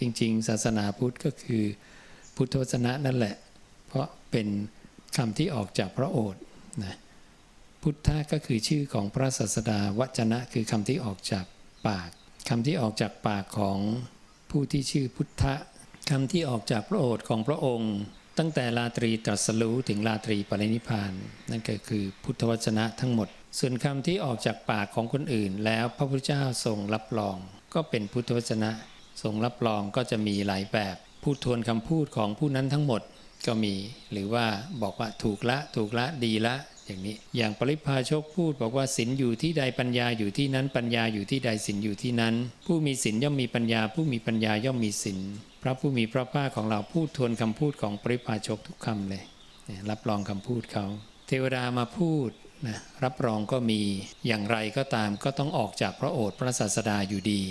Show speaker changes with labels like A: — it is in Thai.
A: จริง ๆ ศาสนาพุทธก็คือพุทธวจนะนั่นแหละ เพราะเป็นคำที่ออกจากพระโอษฐ์นะพุทธะก็คือชื่อของพระศาสดาวจนะ คือคำที่ออกจากปากคำที่ออกจากปากของผู้ที่ชื่อพุทธะคำที่ออกจากพระโอษฐ์ของพระองค์ ตั้งแต่ราตรีตรัสรู้ถึงราตรีปรินิพานนั่นก็คือพุทธวจนะทั้งหมด ส่วนคำที่ออกจากปากของคนอื่น แล้วพระพุทธเจ้าทรงรับรอง ก็เป็นพุทธวจนะ ทรงรับรองก็จะมีหลายแบบพูดทวนคำพูดของผู้นั้นทั้งหมดก็มี หรือว่าบอกว่าถูกละถูกละดีละ อย่างนี้ อย่างปริพาชกพูดบอกว่าศีลอยู่ที่ใดปัญญาอยู่ที่นั้นปัญญาอยู่ที่ใดศีลอยู่ที่นั้น ผู้มีศีลย่อมมีปัญญา ผู้มีปัญญาย่อมมีศีลพระผู้มีพระภาคของเราพูดทวนคำพูดของปริพาชกทุกคำเลยเนี่ยรับรองคำพูดเขา เทวดามาพูดนะรับรองก็มีอย่างไรก็ตามก็ต้องออกจากพระโอษฐ์พระศาสดาอยู่ดี